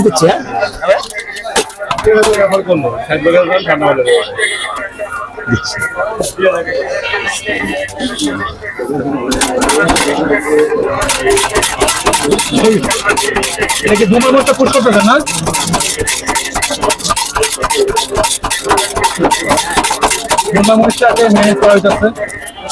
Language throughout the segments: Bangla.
পিস দিচ্ছি হ্যাঁ? এটা কি ধুমার মধ্যে পুশ করতেছেন, না? মধ্যে আগে মেনে করা হইতেছে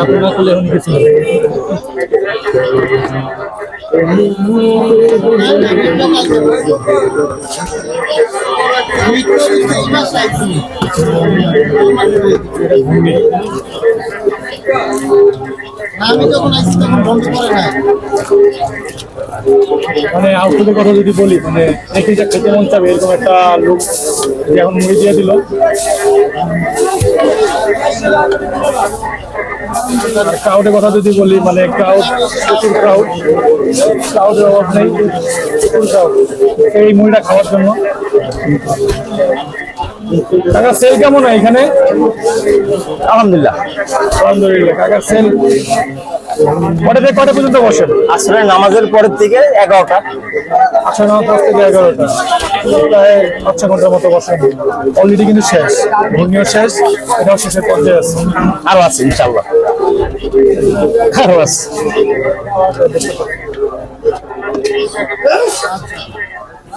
আপনারা করলে এখন কিছু হবে। মানে আউটপুটের কথা যদি বলি মানে দেখি যে খেতে মন চাবে এরকম একটা লোক এখন মুড়ি দিয়ে দিল। ক্রাউডের কথা যদি বলি মানে ক্রাউড প্রচুর ক্রাউড ক্রাউডের অভাব নেই, প্রচুর ক্রাউড এই মুড়িটা খাওয়ার জন্য। কাকা সেল কেমন হয় এখানে? আলহামদুলিল্লাহ। আলহামদুলিল্লাহ কাকা সেল কটা থেকে কটা পর্যন্ত বসেন? আসলে নামাজের পরের থেকে এগারোটা। আচ্ছা নয় দশ থেকে এগারোটা। প্রায় পাঁচ ছ ঘণ্টার মতো বসেন। অলরেডি কিন্তু শেষ। ঘূর্ণিও শেষ। এটাও শেষের পর্যায়ে আছে। আরও আছে ইনশাল্লাহ আরও আছে।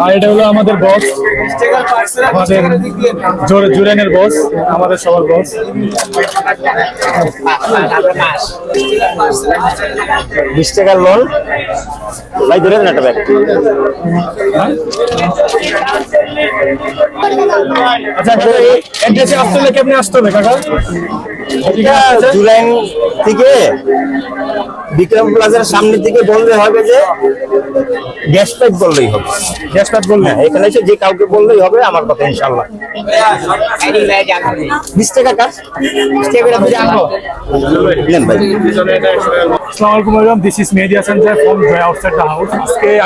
আর এটা হলো আমাদের বস আমাদের জোরে- জুরেনের বস আমাদের সবার বস বিশ টাকার লোন ভাই ধরে একটা ব্যাগ আচ্ছা অ্যাড্রেসে আসতে হলে কেমনি আসতে হবে কাকা? জুলাই থেকে বিক্রম প্লাজার সামনে থেকে বললে হবে যে গ্যাস পাইপ বললেই হবে। গ্যাস বললেন হ্যাঁ এখানে এসে যে কাউকে বললেই হবে, আমার কথা ইনশাল্লাহ বিশ টাকা কাজ দিস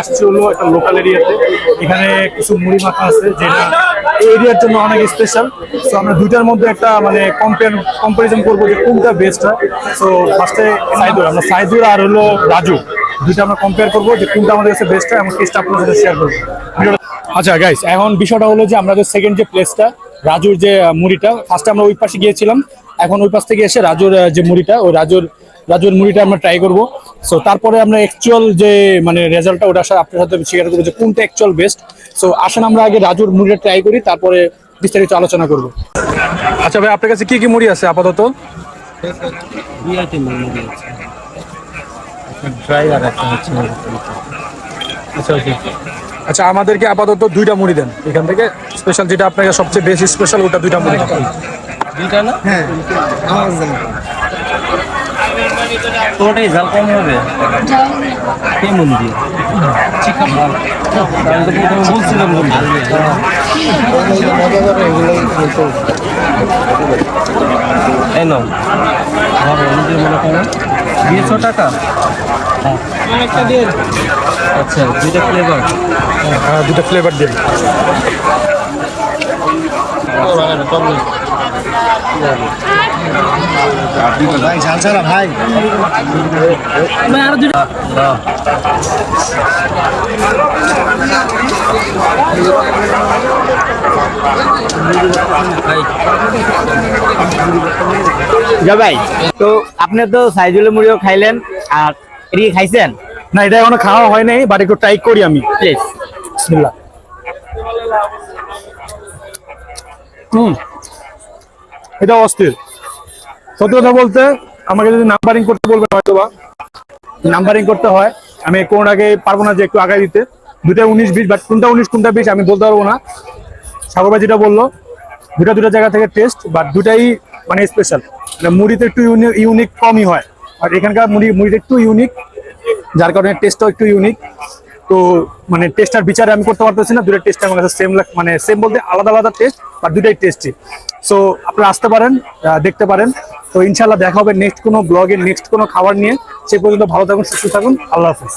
আসছে হলো একটা লোকাল এরিয়াতে এখানে কিছু মুড়ি মাখা আছে, যেটা এই এরিয়ার জন্য অনেক স্পেশাল সো আমরা দুইটার মধ্যে একটা মানে কম্পেয়ার কম্পারিজন করব যে কোনটা বেস্ট হয়। সো ফার্স্টে সাইদুর, আমরা সাইদুর আর হলো রাজু। দুইটা আমরা কম্পেয়ার করব যে কোনটা আমাদের কাছে বেস্ট হয় আমার টেস্টটা আপনার সাথে শেয়ার করব। আচ্ছা গাইস এখন বিষয়টা হলো যে আমরা যে সেকেন্ড যে প্লেসটা রাজুর যে মুড়িটা ফার্স্টে আমরা ওই পাশে গিয়েছিলাম। এখন ওই পাশ থেকে এসে রাজুর যে মুড়িটা, ওই রাজুর রাজুর মুড়িটা আমরা ট্রাই করব। সো তারপরে আমরা অ্যাকচুয়াল যে মানে রেজাল্টটা ওটা আপনার সাথে শেয়ার করব যে কোনটা অ্যাকচুয়াল বেস্ট সো আসেন আমরা আগে রাজুর মুড়িটা ট্রাই করি তারপরে বিস্তারিত আলোচনা করব। আচ্ছা ভাই আপনার কাছে কি কি মুড়ি আছে আপাতত? আচ্ছা আচ্ছা আচ্ছা আমাদেরকে আপাতত দুইটা মুড়ি দেন। এখান থেকে স্পেশাল যেটা আপনাকে সবচেয়ে বেশি স্পেশাল ওটা দুইটা মুড়ি তোটাই ঝাল কম হবে? কেমন দিয়ে বলছিলাম নাও। ভালো নিজের মনে করো। দুশো টাকা? একটা দিয়ে আচ্ছা দুইটা ফ্লেভার হ্যাঁ দুটো ফ্লেভার দিন। ভাই ঝাল ছাড়া ভাই যা ভাই তো আপনি তো সাইজুলের মুড়িও খাইলেন আর এদিকে খাইছেন? না এটা এখনও খাওয়া হয় নাই বাট একটু ট্রাই করি আমি। প্লিজ বিসমিল্লাহ। হুম। এটা অস্থির। সত্যি কথা বলতে, আমাকে যদি নাম্বারিং করতে বলবে হয়তো বা নাম্বারিং করতে হয়, আমি কোনটাকে পারব না যে একটু আগায় দিতে। দুটা উনিশ বিশ বাট কোনটা উনিশ, কোনটা বিশ আমি বলতে পারব না। সাগর ভাই যেটা বলল দুটা দুটা জায়গা থেকে টেস্ট বাট দুটাই মানে স্পেশাল মুড়িতে একটু ইউনিক কমই হয়। আর এখানকার মুড়ি মুড়িটা একটু ইউনিক যার কারণে টেস্টটাও একটু ইউনিক তো মানে টেস্ট টেস্টার বিচারে আমি করতে পারতেছি না দুটো টেস্ট আমার কাছে সেম মানে সেম বলতে আলাদা আলাদা টেস্ট আর দুটাই টেস্টই সো আপনারা আসতে পারেন দেখতে পারেন। তো ইনশাল্লাহ দেখা হবে নেক্সট কোনো ব্লগে নেক্সট কোনো খাবার নিয়ে। সে পর্যন্ত ভালো থাকুন, সুস্থ থাকুন। আল্লাহ হাফিজ।